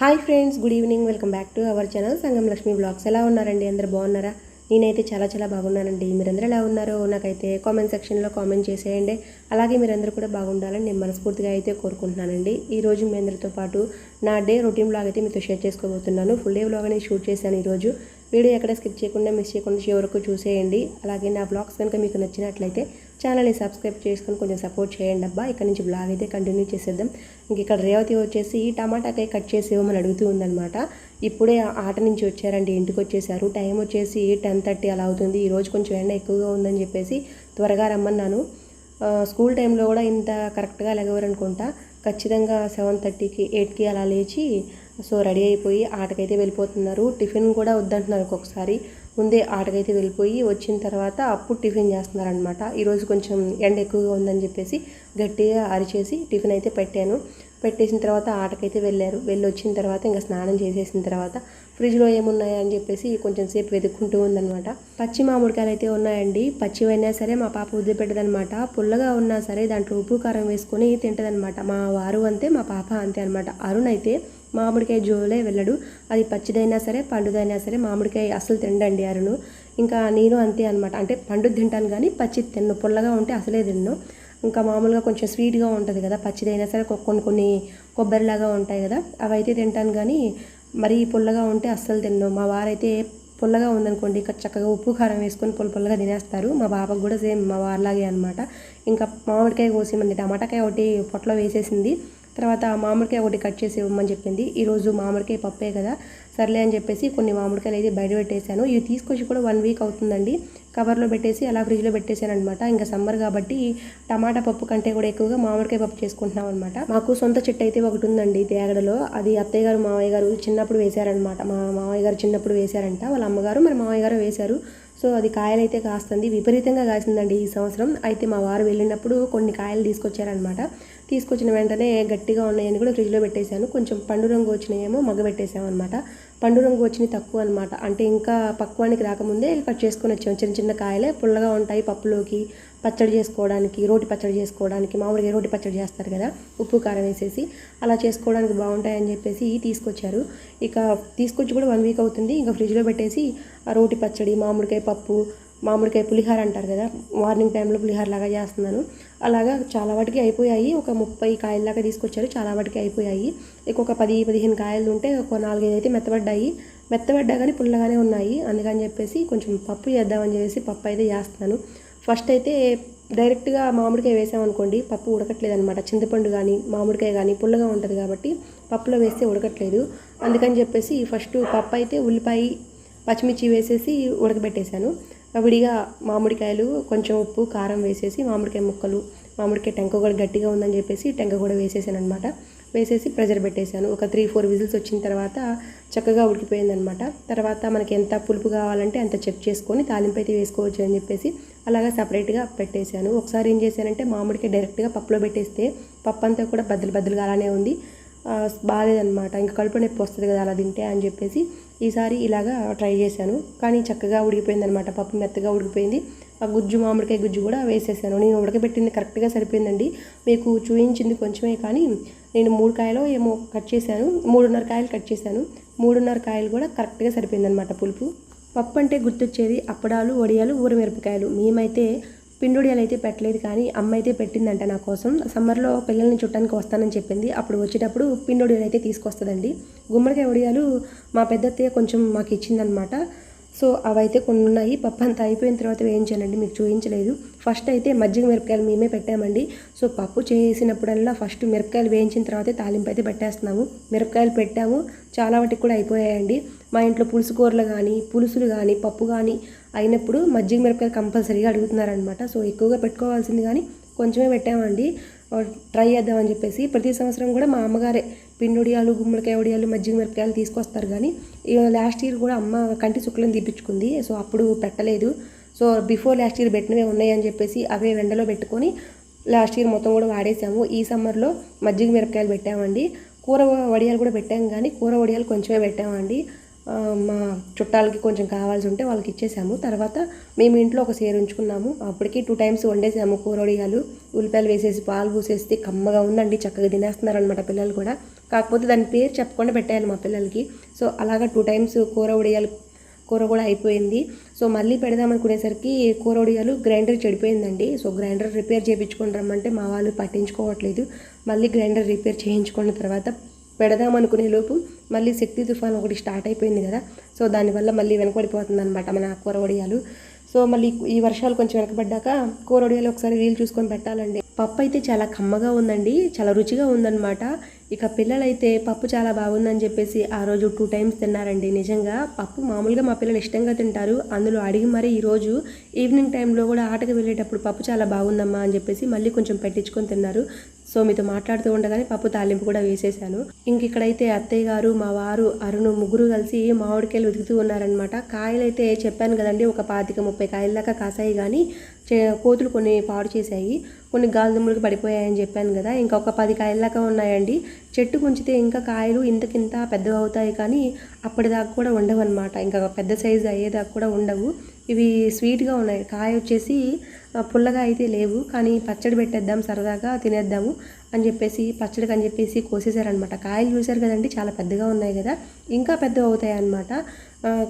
Hi friends good evening. Welcome back to our channel Sangam Lakshmi blogs. ఎలా ఉన్నారండి? అందరు బాగున్నారా? నేనైతే చాలా చాలా బాగున్నానండి. మీరందరూ ఎలా ఉన్నారో నాకైతే కామెంట్ సెక్షన్లో కామెంట్ చేసేయండి. అలాగే మీరందరూ కూడా బాగుండాలని నేను మనస్ఫూర్తిగా అయితే కోరుకుంటున్నానండి. ఈరోజు మీ అందరితో పాటు నా డే రొటీన్ బ్లాగ్ అయితే మీతో షేర్ చేసుకోబోతున్నాను. ఫుల్ డే బ్లాగ్ అనేది షూట్ చేశాను ఈరోజు. వీడియో ఎక్కడ స్కిప్ చేయకుండా మిస్ చేయకుండా చివరకు చూసేయండి. అలాగే నా బ్లాగ్స్ కనుక మీకు నచ్చినట్లయితే ఛానల్ని సబ్స్క్రైబ్ చేసుకొని కొంచెం సపోర్ట్ చేయండి అబ్బా. ఇక్కడ నుంచి బ్లాగ్ అయితే కంటిన్యూ చేసేద్దాం. ఇంక ఇక్కడ రేవతి వచ్చేసి ఈ టమాటాకాయ కట్ చేసి ఇవ్వమని అడుగుతూ ఉందన్నమాట. ఇప్పుడే ఆట నుంచి వచ్చారండి ఇంటికి వచ్చేసారు. టైం వచ్చేసి టెన్ థర్టీ అలా అవుతుంది. ఈరోజు కొంచెం ఎండ ఎక్కువగా ఉందని చెప్పేసి త్వరగా రమ్మన్నాను. స్కూల్ టైంలో కూడా ఇంత కరెక్ట్గా లెగవరనుకుంటా ఖచ్చితంగా సెవెన్ థర్టీకి ఎయిట్కి అలా లేచి సో రెడీ అయిపోయి ఆటకైతే వెళ్ళిపోతున్నారు. టిఫిన్ కూడా వద్దంటున్నారు ఒక్కొక్కసారి. ముందే ఆటకైతే వెళ్ళిపోయి వచ్చిన తర్వాత అప్పుడు టిఫిన్ చేస్తున్నారనమాట ఈరోజు కొంచెం ఎండ ఎక్కువగా ఉందని చెప్పేసి గట్టిగా అరిచేసి టిఫిన్ అయితే పెట్టాను. పెట్టేసిన తర్వాత ఆటకైతే వెళ్ళారు. వెళ్ళి వచ్చిన తర్వాత ఇంకా స్నానం చేసేసిన తర్వాత ఫ్రిడ్జ్లో ఏమున్నాయా అని చెప్పేసి కొంచెం సేపు వెతుక్కుంటూ ఉందనమాట పచ్చి మామిడికాయలు అయితే ఉన్నాయండి. పచ్చివైనా సరే మా పాప వదిలిపెట్టదనమాట పుల్లగా ఉన్నా సరే దాంట్లో ఉప్పు కారం వేసుకొని తింటదనమాట మా వారు అంతే మా పాప అంతే అనమాట అరుణ్ అయితే మామిడికాయ జోలే వెళ్ళడు. అది పచ్చిదైనా సరే పండుదైనా సరే మామిడికాయ అసలు తినండి అరుణు. ఇంకా నేను అంతే అనమాట అంటే పండు తింటాను కానీ పచ్చి తిన్ను. పుల్లగా ఉంటే అసలే తిన్ను. ఇంకా మామూలుగా కొంచెం స్వీట్గా ఉంటుంది కదా పచ్చిదైనా సరే కొన్ని కొన్ని కొబ్బరిలాగా ఉంటాయి కదా అవి అయితే తింటాను కానీ మరీ పుల్లగా ఉంటే అస్సలు తిన్ను. మా వారైతే పుల్లగా ఉందనుకోండి ఇక చక్కగా ఉప్పు కారం వేసుకొని పుల్ల పుల్లగా తినేస్తారు. మా బాబాకు కూడా సేమ్ మా వారిలాగే అనమాట ఇంకా మామిడికాయ కోసి మంది టమాటాకాయ ఒకటి పొట్టలో వేసేసింది. తర్వాత మామిడికాయ ఒకటి కట్ చేసి ఇవ్వమని చెప్పింది. ఈరోజు మామిడికాయ పప్పే కదా సర్లే అని చెప్పేసి కొన్ని మామిడికాయలు అయితే బయట పెట్టేశాను. ఇవి తీసుకొచ్చి కూడా వన్ వీక్ అవుతుందండి. కవర్లో పెట్టేసి అలా ఫ్రిడ్జ్లో పెట్టేశాను అనమాట ఇంకా సమ్మర్ కాబట్టి టమాటా పప్పు కంటే కూడా ఎక్కువగా మామిడికాయ పప్పు చేసుకుంటున్నాం అనమాట మాకు సొంత చెట్టు అయితే ఒకటి ఉందండి తేగడలో. అది అత్తయ్య గారు మావయ్య గారు చిన్నప్పుడు వేశారనమాట మా మావయ్య గారు చిన్నప్పుడు వేశారంట. వాళ్ళ అమ్మగారు మరి మావయ్య గారు వేశారు. సో అది కాయలైతే కాస్తుంది. విపరీతంగా కాసిందండి ఈ సంవత్సరం. అయితే మా వారు వెళ్ళినప్పుడు కొన్ని కాయలు తీసుకొచ్చారనమాట తీసుకొచ్చిన వెంటనే గట్టిగా ఉన్నాయని కూడా ఫ్రిడ్జ్లో పెట్టేశాను. కొంచెం పండు రంగు వచ్చినాయేమో మగ్గ పెట్టేసాం అనమాట పండు రంగు వచ్చినాయి తక్కువ అనమాట అంటే ఇంకా పక్వానికి రాకముందే కట్ చేసుకొని వచ్చాము చిన్న చిన్న కాయలే పుల్లగా ఉంటాయి పప్పులోకి పచ్చడి చేసుకోవడానికి రోటి పచ్చడి చేసుకోవడానికి మామూలుగా రోటి పచ్చడి చేస్తారు కదా ఉప్పు కారం వేసేసి అలా చేసుకోవడానికి బాగుంటాయని చెప్పేసి తీసుకొచ్చారు. ఇక తీసుకొచ్చి కూడా వన్ వీక్ అవుతుంది. ఇంకా ఫ్రిడ్జ్లో పెట్టేసి ఆ రోటి పచ్చడి మామిడికాయ పప్పు మామిడికాయ పులిహార అంటారు కదా మార్నింగ్ టైంలో పులిహార లాగా చేస్తున్నాను. అలాగా చాలా వాటికి అయిపోయాయి. ఒక ముప్పై కాయల్లాగా తీసుకొచ్చారు. చాలా వాటికి అయిపోయాయి. ఒక పది పదిహేను కాయలు ఉంటే ఒక నాలుగైదు అయితే మెత్తబడ్డాయి. మెత్తబడ్డా కానీ పుల్లగానే ఉన్నాయి. అందుకని చెప్పేసి కొంచెం పప్పు చేద్దామని చెప్పేసి పప్పు అయితే చేస్తున్నాను. ఫస్ట్ అయితే డైరెక్ట్గా మామిడికాయ వేసామనుకోండి పప్పు ఉడకట్లేదు అనమాట చింతపండు కానీ మామిడికాయ కానీ పుల్లగా ఉంటుంది కాబట్టి పప్పులో వేస్తే ఉడకట్లేదు. అందుకని చెప్పేసి ఫస్ట్ పప్పు అయితే ఉల్లిపాయ పచ్చిమిర్చి వేసేసి ఉడకబెట్టేశాను. విడిగా మామిడికాయలు కొంచెం ఉప్పు కారం వేసేసి మామిడికాయ ముక్కలు మామిడికాయ టెంక కూడా గట్టిగా ఉందని చెప్పేసి టెంక కూడా వేసేసాను అనమాట వేసేసి ప్రెజర్ పెట్టేశాను. ఒక త్రీ ఫోర్ విజిల్స్ వచ్చిన తర్వాత చక్కగా ఉడికిపోయిందనమాట తర్వాత మనకి ఎంత పులుపు కావాలంటే అంత చెక్ చేసుకొని తాలింపు అయితే వేసుకోవచ్చు అని చెప్పేసి అలాగా సపరేట్గా పెట్టేశాను. ఒకసారి ఏం చేశానంటే మామిడికాయ డైరెక్ట్గా పప్పులో పెట్టేస్తే పప్పు అంతా కూడా బద్దలు బద్దలుగా అలానే ఉంది. బాగాలేదనమాట ఇంకా కడుపు నొప్పి వస్తుంది కదా అలా తింటే అని చెప్పేసి ఈసారి ఇలాగా ట్రై చేశాను. కానీ చక్కగా ఉడికిపోయిందనమాట పప్పు మెత్తగా ఉడికిపోయింది. ఆ గుజ్జు మామిడికాయ గుజ్జు కూడా వేసేసాను. నేను ఉడకబెట్టింది కరెక్ట్గా సరిపోయిందండి. మీకు చూపించింది కొంచెమే కానీ నేను మూడు కాయలు ఏమో కట్ చేశాను. మూడున్నర కాయలు కట్ చేశాను. మూడున్నర కాయలు కూడా కరెక్ట్గా సరిపోయిందనమాట పులుపు. పప్పు అంటే గుర్తొచ్చేది అప్పడాలు వడియాలు ఊరమిరపకాయలు. మేమైతే పిండుడియాలు అయితే పెట్టలేదు కానీ అమ్మ అయితే పెట్టిందంట నా కోసం. సమ్మర్లో పిల్లల్ని చుట్టానికి వస్తానని చెప్పింది. అప్పుడు వచ్చేటప్పుడు పిండుడియాలు అయితే తీసుకొస్తుందండి. గుమ్మడికాయ వడియాలు మా పెద్దత్తయ్య కొంచెం మాకు ఇచ్చిందనమాట. సో అవైతే కొన్ని ఉన్నాయి పప్పు అంతా అయిపోయిన తర్వాత వేయించానండి మీకు చూపించలేదు. ఫస్ట్ అయితే మజ్జిగ మిరపకాయలు మేమే పెట్టామండి. సో పప్పు చేసినప్పుడల్లా ఫస్ట్ మిరపకాయలు వేయించిన తర్వాతే తాలింపు అయితే పెట్టేస్తున్నాము. మిరపకాయలు పెట్టాము. చాలా వాటికి కూడా అయిపోయాయండి. మా ఇంట్లో పులుసు కూరలు కానీ పులుసులు కానీ పప్పు కానీ అయినప్పుడు మజ్జిగ మిరపకాయలు కంపల్సరీగా అడుగుతున్నారనమాట సో ఎక్కువగా పెట్టుకోవాల్సింది కానీ కొంచెమే పెట్టామండి. ట్రై చేద్దామని చెప్పేసి ప్రతి సంవత్సరం కూడా మా అమ్మగారే పిండుడియాలు గుమ్మడికాయ వడియాలు మజ్జిగ మిరపకాయలు తీసుకొస్తారు కానీ లాస్ట్ ఇయర్ కూడా అమ్మ కంటి శుక్లం తీపించుకుంది సో అప్పుడు పెట్టలేదు. సో బిఫోర్ లాస్ట్ ఇయర్ పెట్టినవే ఉన్నాయని చెప్పేసి అవే వెండలో పెట్టుకొని లాస్ట్ ఇయర్ మొత్తం కూడా వాడేసాము. ఈ సమ్మర్లో మజ్జిగ మిరపకాయలు పెట్టామండి. కూర వడియాలు కూడా పెట్టాం కానీ కూర వడియాలు కొంచెమే పెట్టామండి. మా చుట్టాలకి కొంచెం కావాల్సి ఉంటే వాళ్ళకి ఇచ్చేసాము. తర్వాత మేము ఇంట్లో ఒక సేరు ఉంచుకున్నాము. అప్పటికి టూ టైమ్స్ వండేసాము కూర వడియాలు ఉల్లిపాయలు వేసేసి పాలు పూసేస్తే కమ్మగా ఉందండి. చక్కగా తినేస్తున్నారనమాట పిల్లలు కూడా. కాకపోతే దాని పేరు చెప్పకుండా పెట్టాను మా పిల్లలకి. సో అలాగా టూ టైమ్స్ కూర ఉడియాలు కూర కూడా అయిపోయింది. సో మళ్ళీ పెడదాం అనుకునేసరికి కూర ఉడియాలు గ్రైండర్ చెడిపోయిందండి. సో గ్రైండర్ రిపేర్ చేయించుకొని రమ్మంటే మా వాళ్ళు పట్టించుకోవట్లేదు. మళ్ళీ గ్రైండర్ రిపేర్ చేయించుకున్న తర్వాత పెడదాం అనుకునే లోపు మళ్ళీ శక్తి తుఫాన్ ఒకటి స్టార్ట్ అయిపోయింది కదా. సో దానివల్ల మళ్ళీ వెనకబడిపోతుంది అనమాట మన కూర వడియాలు సో మళ్ళీ ఈ వర్షాలు కొంచెం వెనకబడ్డాక కూర వడియాలు ఒకసారి వీలు చూసుకొని పెట్టాలండి. పప్పు అయితే చాలా కమ్మగా ఉందండి చాలా రుచిగా ఉందన్నమాట. ఇక పిల్లలైతే పప్పు చాలా బాగుందని చెప్పేసి ఆ రోజు టూ టైమ్స్ తిన్నారండి. నిజంగా పప్పు మామూలుగా మా పిల్లలు ఇష్టంగా తింటారు. అందులో అడిగి మరీ ఈరోజు ఈవినింగ్ టైంలో కూడా ఆటకు వెళ్ళేటప్పుడు పప్పు చాలా బాగుందమ్మా అని చెప్పేసి మళ్ళీ కొంచెం పెట్టించుకొని తిన్నారు. సో మీతో మాట్లాడుతూ ఉండగానే పప్పు తాలింపు కూడా వేసేసాను. ఇంక ఇక్కడైతే అత్తయ్య గారు మా వారు అరుణు ముగ్గురు కలిసి మామిడికాయలు ఉతుకుతూ ఉన్నారనమాట కాయలు అయితే చెప్పాను కదండి ఒక పాతిక ముప్పై కాయల దాకా కాసాయి కానీ చే- కోతులు కొన్ని పాడు చేశాయి. కొన్ని గాలిదుమ్ములకు పడిపోయాయని చెప్పాను కదా ఇంకా ఒక పది కాయలదాకా ఉన్నాయండి. చెట్టు ఉంచితే ఇంకా కాయలు ఇంతకింత పెద్దగా అవుతాయి కానీ అప్పటిదాకా కూడా ఉండవు అనమాట ఇంకా పెద్ద సైజు అయ్యేదాకా కూడా ఉండవు. ఇవి స్వీట్గా ఉన్నాయి. కాయ వచ్చేసి పుల్లగా అయితే లేవు. కానీ పచ్చడి పెట్టేద్దాం సరదాగా తినేద్దాము అని చెప్పేసి పచ్చడికి అని చెప్పేసి కోసేసారనమాట కాయలు చూశారు కదండి చాలా పెద్దగా ఉన్నాయి కదా. ఇంకా పెద్దగా అవుతాయి అనమాట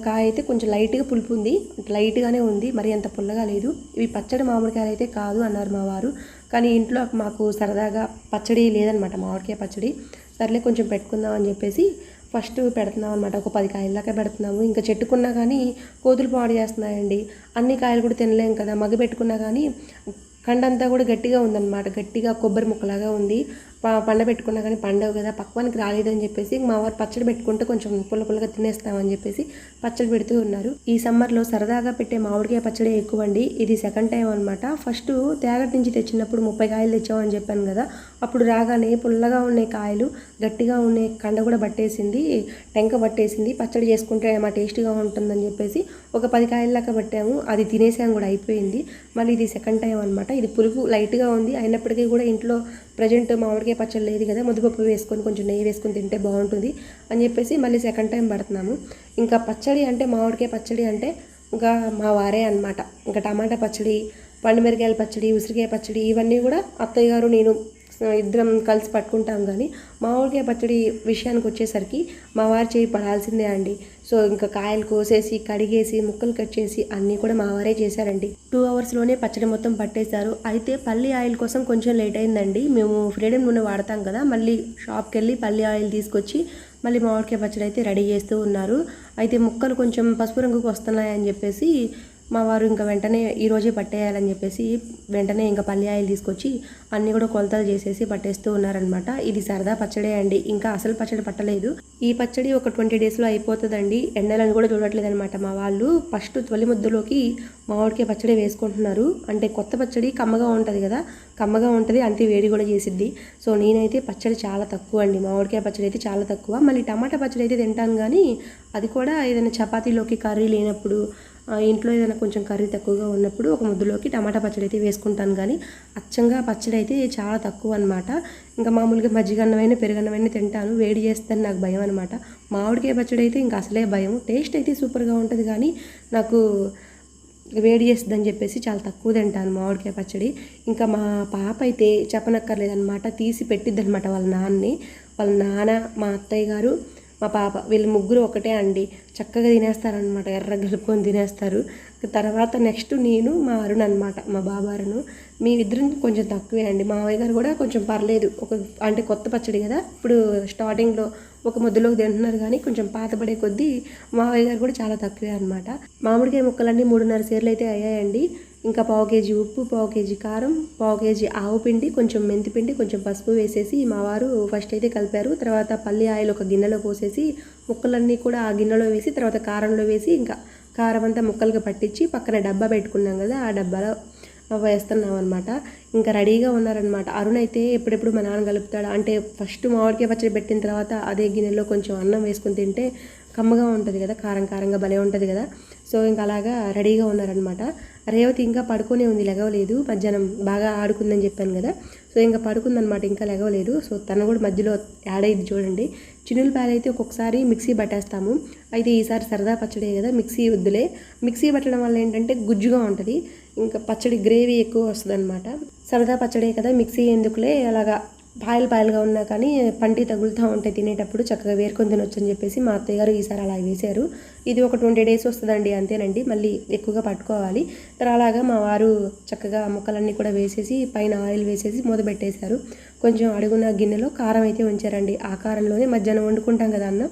కాయ అయితే కొంచెం లైట్గా పులుపు ఉంది. లైట్గానే ఉంది మరి అంత పుల్లగా లేదు. ఇవి పచ్చడి మామిడికాయలు అయితే కాదు అన్నారు మా వారు. కానీ ఇంట్లో మాకు సరదాగా పచ్చడి లేదనమాట మామిడికాయ పచ్చడి. సర్లే కొంచెం పెట్టుకుందాం అని చెప్పేసి ఫస్ట్ పెడుతున్నాం అనమాట ఒక పది కాయల దాకా పెడుతున్నాము. ఇంకా చెట్టుకున్నా కానీ కోతులు పాడు చేస్తున్నాయండి. అన్ని కాయలు కూడా తినలేం కదా. మగ పెట్టుకున్నా కానీ కండంతా కూడా గట్టిగా ఉందన్నమాట. గట్టిగా కొబ్బరి ముక్కలాగా ఉంది. పండ పెట్టుకున్నా కానీ పండవు కదా. పక్వానికి రాలేదని చెప్పేసి మా వారు పచ్చడి పెట్టుకుంటే కొంచెం పుల్ల పుల్లగా తినేస్తామని చెప్పేసి పచ్చడి పెడుతూ ఉన్నారు. ఈ సమ్మర్లో సరదాగా పెట్టే మామిడికాయ పచ్చడి ఎక్కువ అండి ఇది సెకండ్ టైం అనమాట ఫస్ట్ తేగటి నుంచి తెచ్చినప్పుడు ముప్పై కాయలు తెచ్చామని చెప్పాను కదా. అప్పుడు రాగానే పుల్లగా ఉండే కాయలు గట్టిగా ఉండే కండ కూడా పట్టేసింది. టెంక పట్టేసింది. పచ్చడి చేసుకుంటే మా టేస్ట్గా ఉంటుందని చెప్పేసి ఒక పది కాయల్లాగా పట్టాము. అది తినేసాం కూడా అయిపోయింది. మళ్ళీ ఇది సెకండ్ టైం అనమాట ఇది పులుపు లైట్గా ఉంది. అయినప్పటికీ కూడా ఇంట్లో ప్రజెంట్ మామిడికాయ పచ్చడి లేదు కదా ముద్దపప్పు వేసుకొని కొంచెం నెయ్యి వేసుకొని తింటే బాగుంటుంది అని చెప్పేసి మళ్ళీ సెకండ్ టైం పడుతున్నాము. ఇంకా పచ్చడి అంటే మామిడికాయ పచ్చడి అంటే ఇంకా మా వారే అన్నమాట. ఇంకా టమాటా పచ్చడి పండుమిరకాయల పచ్చడి ఉసిరికాయ పచ్చడి ఇవన్నీ కూడా అత్తయ్య గారు నేను ఇద్దరం కలిసి పట్టుకుంటాం కానీ మామిడికాయ పచ్చడి విషయానికి వచ్చేసరికి మా వారు చేయి పడాల్సిందే అండి. సో ఇంకా కాయలు కోసేసి కడిగేసి ముక్కలు కట్ చేసి అన్నీ కూడా మా వారే చేశారండి. టూ అవర్స్లోనే పచ్చడి మొత్తం పట్టేశారు. అయితే పల్లి ఆయిల్ కోసం కొంచెం లేట్ అయిందండి. మేము ఫ్రీడమ్ నూనె వాడతాం కదా మళ్ళీ షాప్కి వెళ్ళి పల్లి ఆయిల్ తీసుకొచ్చి మళ్ళీ మామిడికాయ పచ్చడి అయితే రెడీ చేస్తూ ఉన్నారు. అయితే ముక్కలు కొంచెం పసుపు రంగుకు వస్తున్నాయని చెప్పేసి మా వారు ఇంకా వెంటనే ఈరోజే పట్టేయాలని చెప్పేసి వెంటనే ఇంకా పల్లి ఆయిల్ తీసుకొచ్చి అన్నీ కూడా కొలతలు చేసేసి పట్టేస్తూ ఉన్నారనమాట ఇది సరదా పచ్చడే అండి. ఇంకా అసలు పచ్చడి పట్టలేదు. ఈ పచ్చడి ఒక ట్వంటీ డేస్లో అయిపోతుందండి. ఎండలను కూడా చూడట్లేదు అనమాట మా వాళ్ళు. ఫస్ట్ తొలి ముద్దలోకి మామిడికాయ పచ్చడి వేసుకుంటున్నారు. అంటే కొత్త పచ్చడి కమ్మగా ఉంటుంది కదా కమ్మగా ఉంటుంది అంతే వేడి కూడా చేసిద్ది. సో నేనైతే పచ్చడి చాలా తక్కువ అండి. మామిడికాయ పచ్చడి అయితే చాలా తక్కువ. మళ్ళీ టమాటా పచ్చడి అయితే తింటాను కానీ అది కూడా ఏదైనా చపాతీలోకి కర్రీ లేనప్పుడు ఇంట్లో ఏదైనా కొంచెం కర్రీ తక్కువగా ఉన్నప్పుడు ఒక ముద్దలోకి టమాటా పచ్చడి అయితే వేసుకుంటాను కానీ అచ్చంగా పచ్చడి అయితే చాలా తక్కువ అనమాట ఇంకా మామూలుగా మజ్జిగ అన్నమైన పెరుగన్నమైన తింటాను వేడి చేస్తాను నాకు భయం అనమాట మామిడికాయ పచ్చడి అయితే ఇంకా అసలే భయం. టేస్ట్ అయితే సూపర్గా ఉంటుంది కానీ నాకు వేడి చేస్తుందని చెప్పేసి చాలా తక్కువ తింటాను మామిడికాయ పచ్చడి. ఇంకా మా పాప అయితే చెప్పనక్కర్లేదన్నమాట తీసి పెట్టిద్ది అనమాట వాళ్ళ నాన్నని. వాళ్ళ నాన్న మా అత్తయ్య గారు మా పాప వీళ్ళు ముగ్గురు ఒకటే అండి. చక్కగా తినేస్తారనమాట ఎర్ర కలుపుకొని తినేస్తారు. తర్వాత నెక్స్ట్ నేను మా అరుణ్ అనమాట మా బాబా అరుణ్. మేమిద్దరం కొంచెం తక్కువే అండి. మావయ్య గారు కూడా కొంచెం పర్లేదు. ఒక అంటే కొత్త పచ్చడి కదా ఇప్పుడు స్టార్టింగ్లో ఒక ముద్దలోకి తింటున్నారు కానీ కొంచెం పాతపడే కొద్దీ మావయ్య గారు కూడా చాలా తక్కువే అనమాట మామిడికాయ ముక్కలన్నీ మూడున్నర సేర్లు అయితే అయ్యాయండి. ఇంకా పావు కేజీ ఉప్పు పావు కేజీ కారం పావు కేజీ ఆవు పిండి కొంచెం మెంతిపిండి కొంచెం పసుపు వేసేసి మా వారు ఫస్ట్ అయితే కలిపారు. తర్వాత పల్లి ఆయిల్ ఒక గిన్నెలో పోసేసి ముక్కలన్నీ కూడా ఆ గిన్నెలో వేసి తర్వాత కారంలో వేసి ఇంకా కారం అంతా ముక్కలుగా పట్టించి పక్కన డబ్బా పెట్టుకున్నాం కదా ఆ డబ్బాలో వేస్తున్నాం అనమాట ఇంకా రెడీగా ఉన్నారనమాట అరుణ్ అయితే ఎప్పుడెప్పుడు మా నాన్న కలుపుతాడు? అంటే ఫస్ట్ మామిడికాయ పచ్చడి పెట్టిన తర్వాత అదే గిన్నెలో కొంచెం అన్నం వేసుకొని తింటే కమ్మగా ఉంటుంది కదా కారం కారంగా భలే ఉంటుంది కదా. సో ఇంకా అలాగా రెడీగా ఉన్నారనమాట రేవతి ఇంకా పడుకునే ఉంది లెగవలేదు. మధ్యాహ్నం బాగా ఆడుకుందని చెప్పాను కదా. సో ఇంకా పడుకుందనమాట ఇంకా లెగవలేదు. సో తను కూడా మధ్యలో యాడ్ అయింది చూడండి. చిన్నుల పాలు అయితే ఒక్కొక్కసారి మిక్సీ పట్టేస్తాము. అయితే ఈసారి సరదా పచ్చడే కదా మిక్సీ వద్దులే. మిక్సీ పట్టడం వల్ల ఏంటంటే గుజ్జుగా ఉంటుంది. ఇంకా పచ్చడి గ్రేవీ ఎక్కువ వస్తుంది అనమాట సరదా పచ్చడే కదా మిక్సీ ఎందుకులే? అలాగా పాయలు పాయలుగా ఉన్నా కానీ పంటి తగులుతూ ఉంటాయి తినేటప్పుడు చక్కగా వేరుకొని తినొచ్చు అని చెప్పేసి మా అత్తయ్య గారు ఈసారి అలా వేశారు. ఇది ఒక ట్వంటీ డేస్ వస్తుందండి అంతేనండి. మళ్ళీ ఎక్కువగా పట్టుకోవాలి. అలాగా మా వారు చక్కగా ముక్కలన్నీ కూడా వేసేసి పైన ఆయిల్ వేసేసి మూత పెట్టేశారు. కొంచెం అడుగున గిన్నెలో కారం అయితే ఉంచారండి. ఆ కారంలోనే మధ్యాహ్నం వండుకుంటాం కదా అన్నం.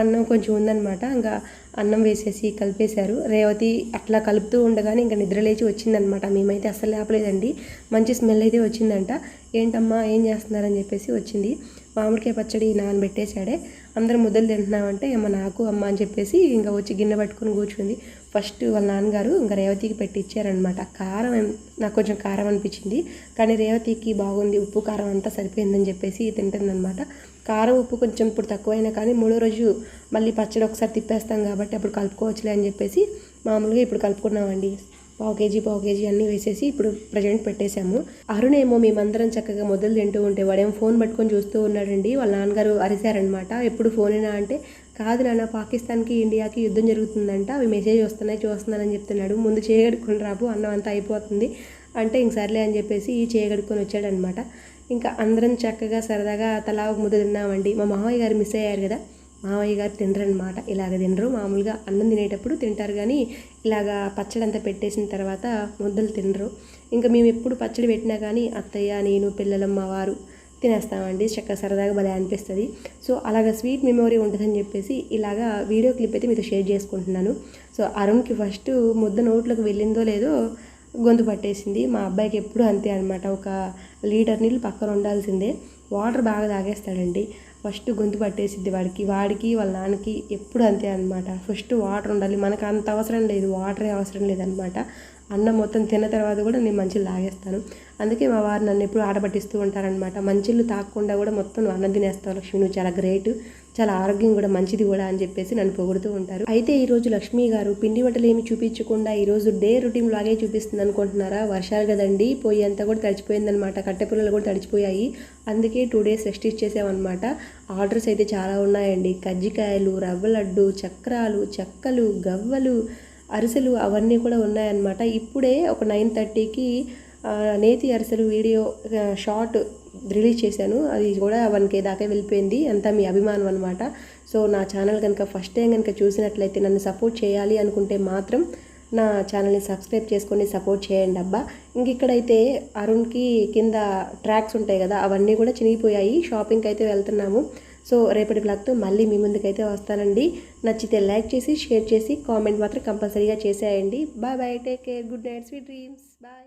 అన్నం కొంచెం ఉందన్నమాట. ఇంకా అన్నం వేసేసి కలిపేశారు. రేవతి అట్లా కలుపుతూ ఉండగానే ఇంకా నిద్రలేచి వచ్చిందనమాట. మేమైతే అస్సలు లేపలేదండి. మంచి స్మెల్ అయితే వచ్చిందంట. ఏంటమ్మా ఏం చేస్తున్నారని చెప్పేసి వచ్చింది. మామిడికాయ పచ్చడి నానబెట్టేశాడే. అందరం ముద్దలు తింటున్నామంటే ఏమో నాకు అమ్మ అని చెప్పేసి ఇంకా వచ్చి గిన్నె పట్టుకొని కూర్చుంది. ఫస్ట్ వాళ్ళ నాన్నగారు ఇంకా రేవతికి పెట్టి ఇచ్చారనమాట కారం నాకు కొంచెం కారం అనిపించింది. కానీ రేవతికి బాగుంది ఉప్పు కారం అంతా సరిపోయిందని చెప్పేసి తింటుందనమాట కారం ఉప్పు కొంచెం ఇప్పుడు తక్కువైనా కానీ మూడో రోజు మళ్ళీ పచ్చడి ఒకసారి తిప్పేస్తాం కాబట్టి అప్పుడు కలుపుకోవచ్చులే అని చెప్పేసి మామూలుగా ఇప్పుడు కలుపుకున్నామండి. పావు కేజీ పావు కేజీ అన్నీ వేసేసి ఇప్పుడు ప్రజెంట్ పెట్టేశాము. అరుణేమో మేమందరం చక్కగా మొదలు తింటూ ఉంటే వాడేమో ఫోన్ పట్టుకొని చూస్తూ ఉన్నాడండి. వాళ్ళ నాన్నగారు అరిశారనమాట ఎప్పుడు ఫోనేనా అంటే కాదు నాన్న పాకిస్తాన్కి ఇండియాకి యుద్ధం జరుగుతుందంట. అవి మెసేజ్ వస్తున్నాయి చూస్తున్నానని చెప్తున్నాడు. ముందు చేయగడుకుని రాబు అన్నం అంతా అయిపోతుంది. అంటే ఇంక సర్లే అని చెప్పేసి ఈ చేయగడుకొని వచ్చాడనమాట. ఇంకా అందరం చక్కగా సరదాగా తలా ఒక ముద్ద తిన్నామండి. మా మామయ్య గారు మిస్ అయ్యారు కదా? మామయ్య గారు తినరనమాట. ఇలాగ తినరు. మామూలుగా అన్నం తినేటప్పుడు తింటారు కానీ ఇలాగా పచ్చడి అంతా పెట్టేసిన తర్వాత ముద్దలు తినరు. ఇంకా మేము ఎప్పుడు పచ్చడి పెట్టినా కానీ అత్తయ్య నేను పిల్లలమ్మ వారు తినేస్తామండి చక్కగా సరదాగా భలే అనిపిస్తుంది. సో అలాగ స్వీట్ మెమొరీ ఉంటుందని చెప్పేసి ఇలాగా వీడియో క్లిప్ అయితే మీతో షేర్ చేసుకుంటున్నాను. సో అరుణ్కి ఫస్ట్ ముద్ద నోట్లోకి వెళ్ళిందో లేదో గొంతు పట్టేసింది. మా అబ్బాయికి ఎప్పుడు అంతే అనమాట ఒక లీటర్ నీళ్ళు పక్కన ఉండాల్సిందే. వాటర్ బాగా తాగేస్తాడండి. ఫస్ట్ గొంతు పట్టేసిద్ది వాడికి. వాడికి వాళ్ళ నాన్నకి ఎప్పుడు అంతే అనమాట ఫస్ట్ వాటర్ ఉండాలి. మనకు అంత అవసరం లేదు. వాటరే అవసరం లేదనమాట అన్నం మొత్తం తిన్న తర్వాత కూడా నేను మంచిలు లాగేస్తాను. అందుకే మా వారు నన్ను ఎప్పుడు ఆడపట్టిస్తూ ఉంటారనమాట మంచిళ్ళు తాగకుండా కూడా మొత్తం అన్నం తినేస్తావు లక్ష్మి. నువ్వు చాలా గ్రేట్. చాలా ఆరోగ్యం కూడా మంచిది కూడా అని చెప్పేసి నన్ను పొగుడుతూ ఉంటారు. అయితే ఈరోజు లక్ష్మి గారు పిండి వంటలు ఏమి చూపించకుండా ఈరోజు డే రొటీన్ లాగే చూపిస్తుంది అనుకుంటున్నారా? వర్షాలు కదండి. పొయ్యి అంతా కూడా తడిచిపోయిందనమాట కట్టెపుల్లలు కూడా తడిచిపోయాయి. అందుకే టూ డేస్ రెస్ట్ ఇచ్చేసామన్నమాట. ఆర్డర్స్ అయితే చాలా ఉన్నాయండి. కజ్జికాయలు రవ్వ లడ్డు చక్రాలు చెక్కలు గవ్వలు అరిసెలు అవన్నీ కూడా ఉన్నాయన్నమాట. ఇప్పుడే ఒక నైన్ థర్టీకి నేతి అరిసెలు వీడియో షార్ట్ రిలీజ్ చేశాను. అది కూడా వన్ కే దాకా వెళ్ళిపోయింది. అంతా మీ అభిమానం అనమాట సో నా ఛానల్ కనుక ఫస్ట్ టైం కనుక చూసినట్లయితే నన్ను సపోర్ట్ చేయాలి అనుకుంటే మాత్రం నా ఛానల్ని సబ్స్క్రైబ్ చేసుకొని సపోర్ట్ చేయండి అబ్బా. ఇంక ఇక్కడైతే అరుణ్కి కింద ట్రాక్స్ ఉంటాయి కదా అవన్నీ కూడా చినిగిపోయాయి. షాపింగ్కి అయితే వెళ్తున్నాము. సో రేపటి బ్లాగ్తో మళ్ళీ మీ ముందుకైతే వస్తానండి. నచ్చితే లైక్ చేసి షేర్ చేసి కామెంట్ మాత్రం కంపల్సరీగా చేసేయండి. Bye bye take care good night sweet dreams. Bye.